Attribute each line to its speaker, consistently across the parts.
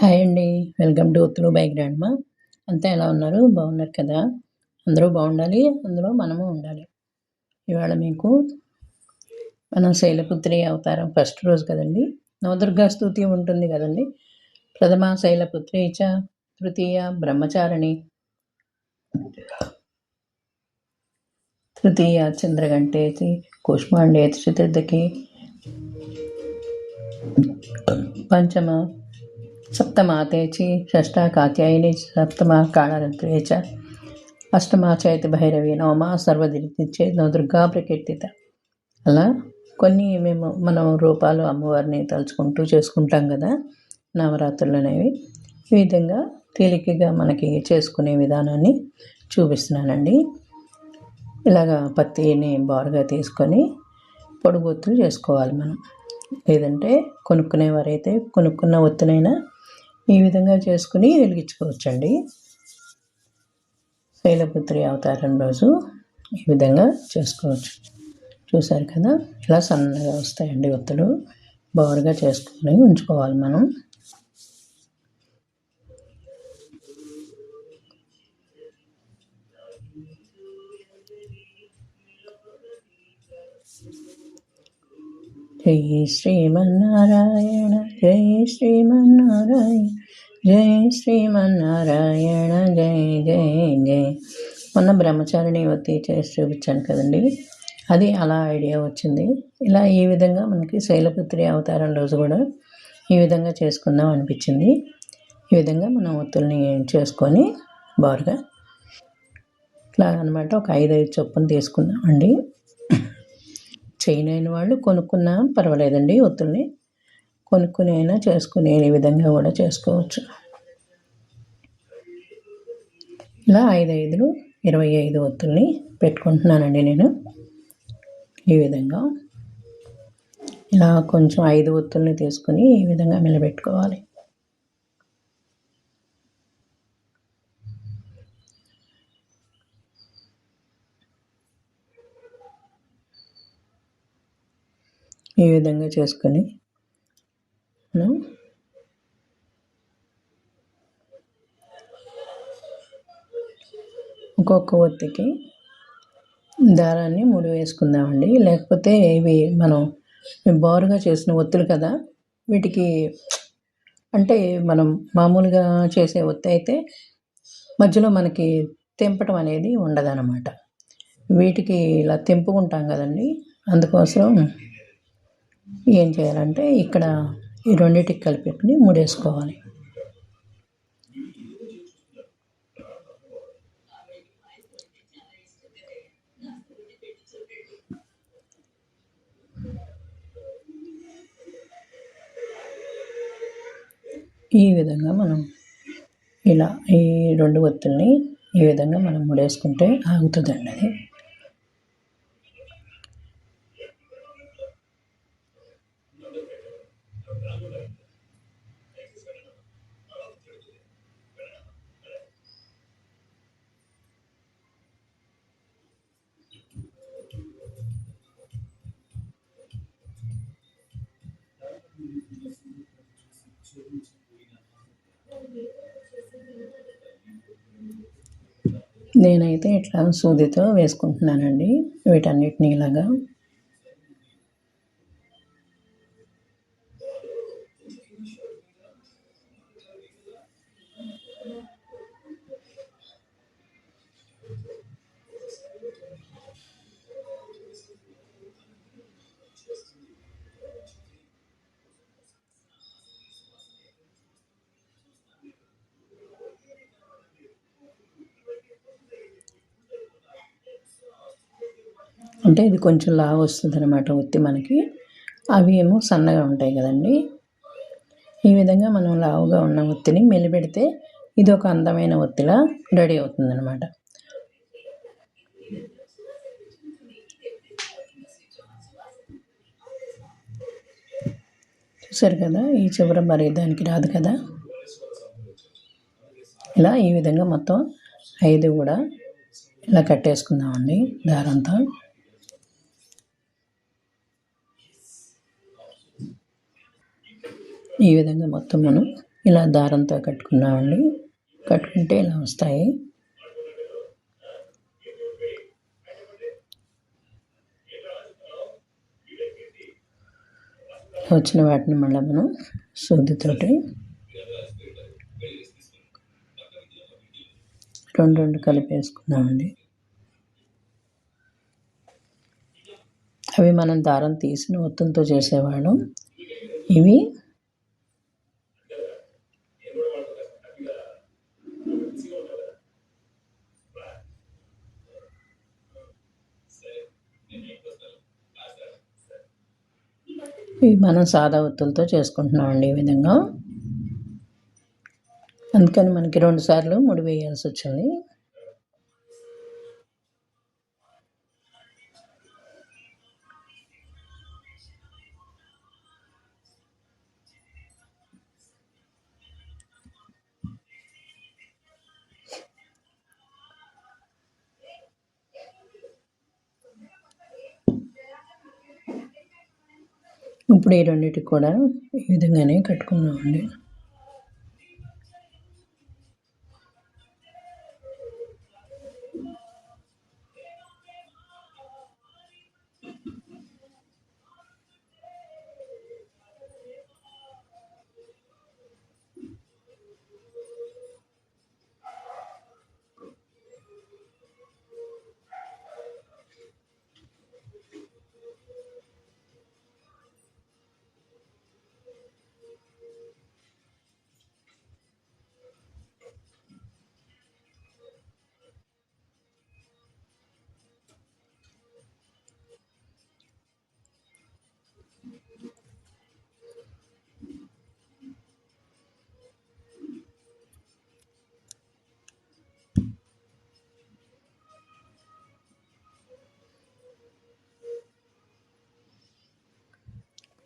Speaker 1: Hi అండి welcome to bike by మా అంతా ఎలా ఉన్నారు బాగున్నారు కదా అందరూ బాగుండాలి అందులో మనము ఉండాలి ఇవాళ మీకు మనం శైలపుత్రి అవతారం ఫస్ట్ రోజు కదండి నవదుర్గా స్థుతి ఉంటుంది కదండి ప్రథమ శైలపుత్రి చ తృతీయ బ్రహ్మచారిణి తృతీయ చంద్రగంటే కుష్మాండేతి చతుర్థకి పంచమ सप्तमातेची षष्ठा कात्यायिनी सप्तमा काळारत्रे च అష్టమా చైతి భైరవి నవమ సర్వదిరితిచ్చే దుర్గా ప్రకీర్తిత అలా కొన్ని మేము మనం రూపాలు అమ్మవారిని తలుచుకుంటూ చేసుకుంటాం కదా నవరాత్రులు అనేవి ఈ విధంగా తేలికగా మనకి చేసుకునే విధానాన్ని చూపిస్తున్నానండి ఇలాగా పత్తిని బారుగా తీసుకొని పొడిగొత్తులు చేసుకోవాలి మనం లేదంటే కొనుక్కునేవారైతే కొనుక్కున్న ఒత్తునైనా ఈ విధంగా చేసుకుని వెలిగించుకోవచ్చండి శైలపుత్రి అవతారం రోజు ఈ విధంగా చేసుకోవచ్చు చూసారు కదా ఇలా సన్నగా వస్తాయండి ఒత్తులు బోరుగా చేసుకొని ఉంచుకోవాలి మనం జయ శ్రీమన్నారాయణ జయ శ్రీమన్నారాయణ జయ శ్రీమన్నారాయణ జయ జయ జయ మొన్న బ్రహ్మచారిణి వత్తి చేసి చూపించాను కదండి అది అలా ఐడియా వచ్చింది ఇలా ఈ విధంగా మనకి శైలపుత్రి అవతారం రోజు కూడా ఈ విధంగా చేసుకుందాం అనిపించింది ఈ విధంగా మనం ఒత్తుల్ని చేసుకొని బారుగా ఇట్లా అనమాట ఒక ఐదు ఐదు చొప్పున తీసుకుందామండి చేయలేని వాళ్ళు కొనుక్కున్నా పర్వాలేదండి ఒత్తుల్ని కొనుక్కుని అయినా చేసుకునే ఈ విధంగా కూడా చేసుకోవచ్చు ఇలా ఐదు ఐదులు ఇరవై ఐదు ఒత్తుల్ని పెట్టుకుంటున్నానండి నేను ఈ విధంగా ఇలా కొంచెం ఐదు ఒత్తుల్ని తీసుకుని ఈ విధంగా నిలబెట్టుకోవాలి ఈ విధంగా చేసుకొని మనం ఒక్కొక్క ఒత్తికి దారాన్ని ముడి వేసుకుందామండి లేకపోతే ఇవి మనం బారుగా చేసిన ఒత్తులు కదా వీటికి అంటే మనం మామూలుగా చేసే ఒత్తి అయితే మధ్యలో మనకి తెంపటం అనేది ఉండదన్నమాట వీటికి ఇలా తెంపుకుంటాం కదండి అందుకోసం ఏం చేయాలంటే ఇక్కడ ఈ రెండింటికి కలిపి ముడేసుకోవాలి ఈ విధంగా మనం ఇలా ఈ రెండు ఒత్తుల్ని ఈ విధంగా మనం ముడేసుకుంటే ఆగుతుందండి అది నేనైతే ఇట్లా సూదితో వేసుకుంటున్నానండి వీటన్నిటిని ఇలాగా అంటే ఇది కొంచెం లావు వస్తుంది అనమాట ఒత్తి మనకి అవి ఏమో సన్నగా ఉంటాయి కదండి ఈ విధంగా మనం లావుగా ఉన్న ఒత్తిని మెలిపెడితే ఇది ఒక అందమైన ఒత్తిలా రెడీ అవుతుంది అనమాట చూసారు కదా ఈ చివర మరి దానికి రాదు కదా ఇలా ఈ విధంగా మొత్తం ఐదు కూడా ఇలా కట్టేసుకుందామండి దారంతో ఈ విధంగా మొత్తం మనం ఇలా దారంతో కట్టుకున్నామండి కట్టుకుంటే ఇలా వస్తాయి వచ్చిన వాటిని మళ్ళీ మనం శుద్ధితోటి రెండు రెండు కలిపేసుకుందామండి అవి మనం దారం తీసిన మొత్తంతో చేసేవాళ్ళం ఇవి ఇవి మనం సాదా ఒత్తులతో చేసుకుంటున్నామండి ఈ విధంగా అందుకని మనకి రెండు సార్లు ముడి వేయాల్సి వచ్చింది ఇప్పుడు ఈ రెండింటికి కూడా ఈ విధంగానే కట్టుకున్నామండి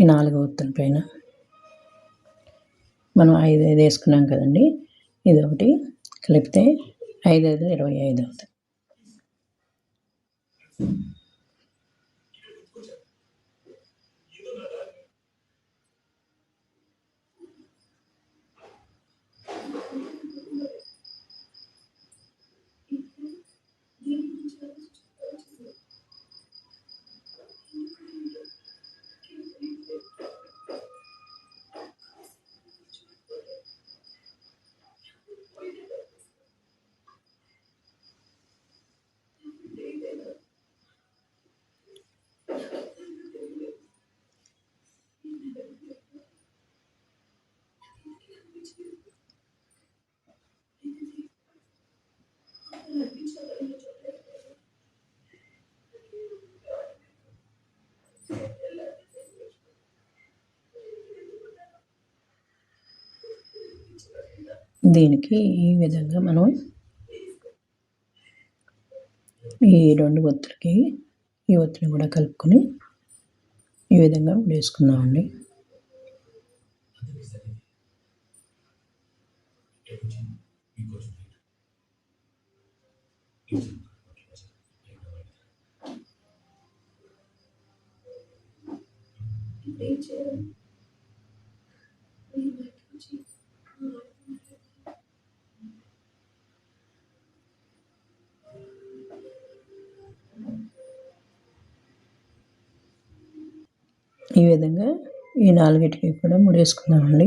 Speaker 1: ఈ నాలుగో ఒత్తుల పైన మనం ఐదు ఐదు వేసుకున్నాం కదండి ఇది ఒకటి కలిపితే ఐదు ఐదు ఇరవై ఐదు అవుతుంది దీనికి ఈ విధంగా మనం ఈ రెండు ఒత్తులకి ఈ ఒత్తిని కూడా కలుపుకొని ఈ విధంగా వేసుకుందామండి Thank you. ఈ విధంగా ఈ నాలుగిటికి కూడా ముడేసుకుందామండి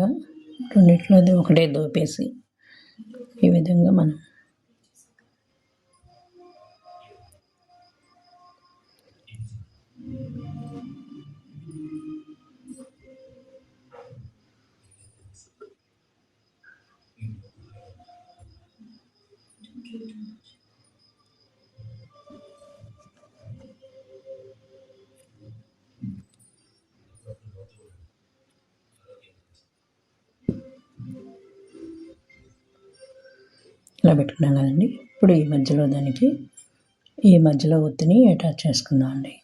Speaker 1: విధంగా రెండిట్లో ఒకటే దోపేసి ఈ విధంగా మనం ఇలా పెట్టుకున్నాం కదండి ఇప్పుడు ఈ మధ్యలో దానికి ఈ మధ్యలో ఒత్తిని అటాచ్ చేసుకుందాం అండి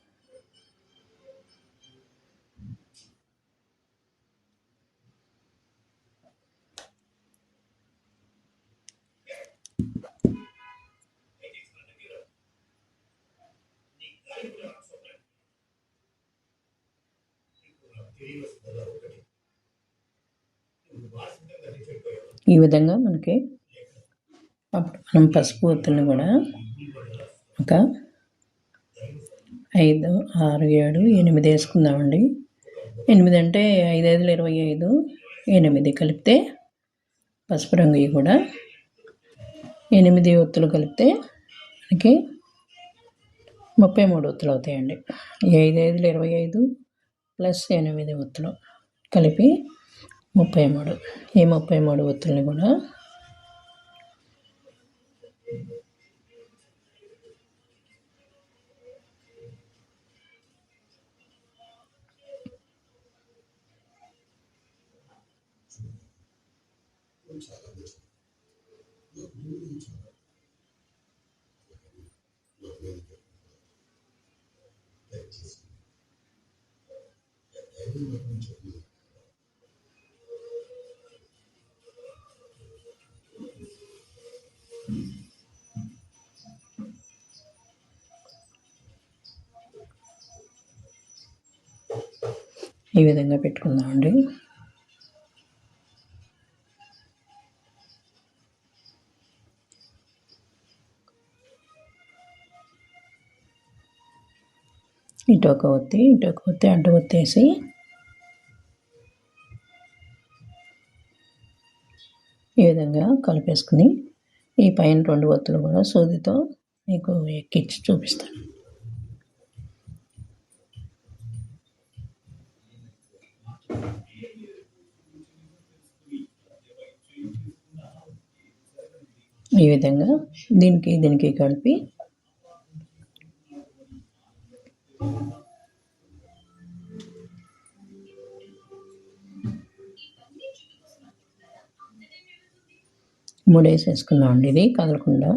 Speaker 1: ఈ విధంగా మనకి అప్పుడు మనం పసుపు ఒత్తులను కూడా ఒక ఐదు ఆరు ఏడు ఎనిమిది వేసుకుందామండి ఎనిమిది అంటే ఐదు ఐదులు ఇరవై ఐదు ఎనిమిది కలిపితే పసుపు రంగు కూడా ఎనిమిది ఒత్తులు కలిపితే మనకి ముప్పై మూడు ఒత్తులు అవుతాయండి ఐదు ఐదులు ఇరవై ఐదు ప్లస్ ఎనిమిది ఒత్తులు కలిపి ముప్పై మూడు ఈ ముప్పై మూడు ఒత్తుల్ని కూడా ఈ విధంగా పెట్టుకుందామండి ఇటు ఒక ఒత్తి ఇటు ఒక ఒత్తి అడ్డు ఒత్తేసి ఈ విధంగా కలిపేసుకుని ఈ పైన రెండు ఒత్తులు కూడా సూదితో మీకు ఎక్కించి చూపిస్తాను ఈ విధంగా దీనికి దీనికి కలిపి మూడు వేసేసుకుందాం అండి ఇది కదలకుండా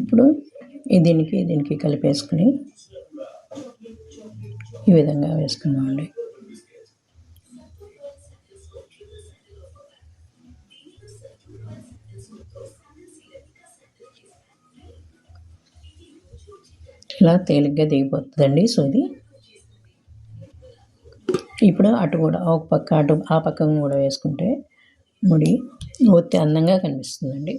Speaker 1: ఇప్పుడు దీనికి దీనికి కలిపేసుకుని ఈ విధంగా వేసుకుందామండి ఇలా తేలిగ్గా దిగిపోతుందండి సో ఇది ఇప్పుడు అటు కూడా ఒక పక్క అటు ఆ పక్కను కూడా వేసుకుంటే ముడి ఒత్తి అందంగా కనిపిస్తుందండి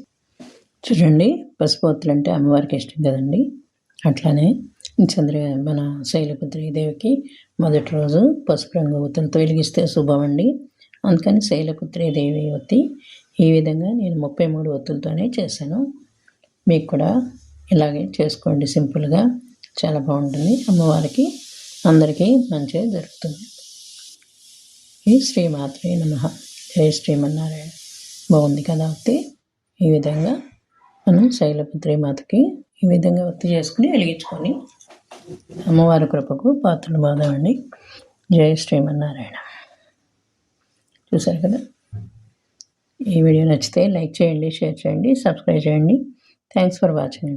Speaker 1: చూడండి పసుపోతులు అంటే అమ్మవారికి ఇష్టం కదండి అట్లానే చంద్ర మన శైలపుత్రి దేవికి మొదటి రోజు పసుపు రంగు ఒత్తులతో వెలిగిస్తే శుభం అండి అందుకని శైలపుత్రి దేవి ఒత్తి ఈ విధంగా నేను ముప్పై మూడు ఒత్తులతోనే చేశాను మీకు కూడా ఇలాగే చేసుకోండి సింపుల్గా చాలా బాగుంటుంది అమ్మవారికి అందరికీ మంచి జరుగుతుంది ఈ శ్రీమాత్రే నమ జయ శ్రీమన్నారాయణ బాగుంది కదా ఈ విధంగా మనం శైలపుత్రి మాతకి ఈ విధంగా ఒత్తి చేసుకుని వెలిగించుకొని అమ్మవారి కృపకు పాత్రలు బాధవండి జయ శ్రీమన్నారాయణ చూశారు కదా ఈ వీడియో నచ్చితే లైక్ చేయండి షేర్ చేయండి సబ్స్క్రైబ్ చేయండి థ్యాంక్స్ ఫర్ వాచింగ్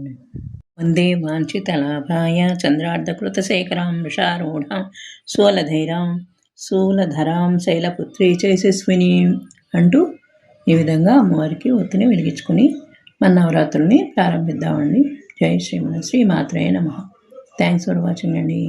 Speaker 1: అండి వందే చంద్రార్ధకృత శేఖరాం విషారూఢ సూలధైరాం సూలధరాం శైలపుత్రి చేసేస్విని అంటూ ఈ విధంగా అమ్మవారికి ఒత్తిని వెలిగించుకుని మన నవరాత్రుల్ని ప్రారంభిద్దామండి జై శ్రీమన్ శ్రీ మాత్రే నమ థ్యాంక్స్ ఫర్ వాచింగ్ అండి